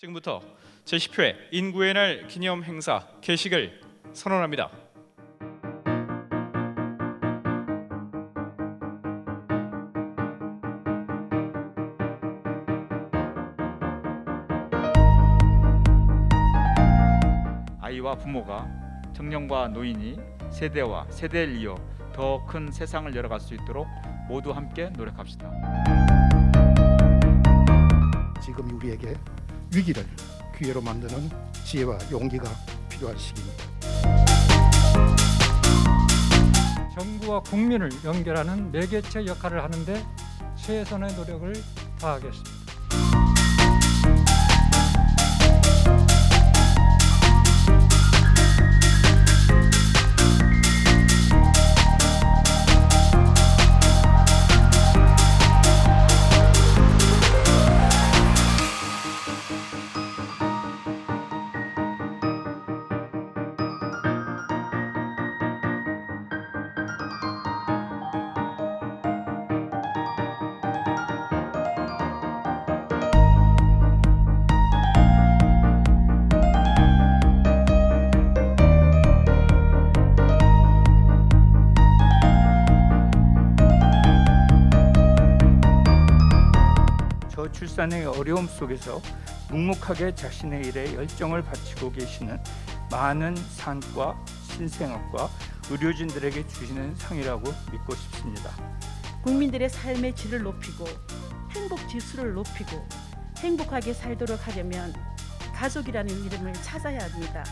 지금부터 제10회 인구의 날 기념 행사 개식을 선언합니다. 아이와 부모가 청년과 노인이 세대와 세대를 이어 더 큰 세상을 열어갈 수 있도록 모두 함께 노력합시다. 지금 우리에게 위기를 기회로 만드는 지혜와 용기가 필요한 시기입니다. 정부와 국민을 연결하는 매개체 역할을 하는데 최선의 노력을 다하겠습니다. 저출산의 어려움 속에서 묵묵하게 자신의 일에 열정을 바치고 계시는 많은 산과 신생아과 의료진들에게 주시는 상이라고 믿고 싶습니다. 국민들의 삶의 질을 높이고 행복 지수를 높이고 행복하게 살도록 하려면 가족이라는 이름을 찾아야 합니다.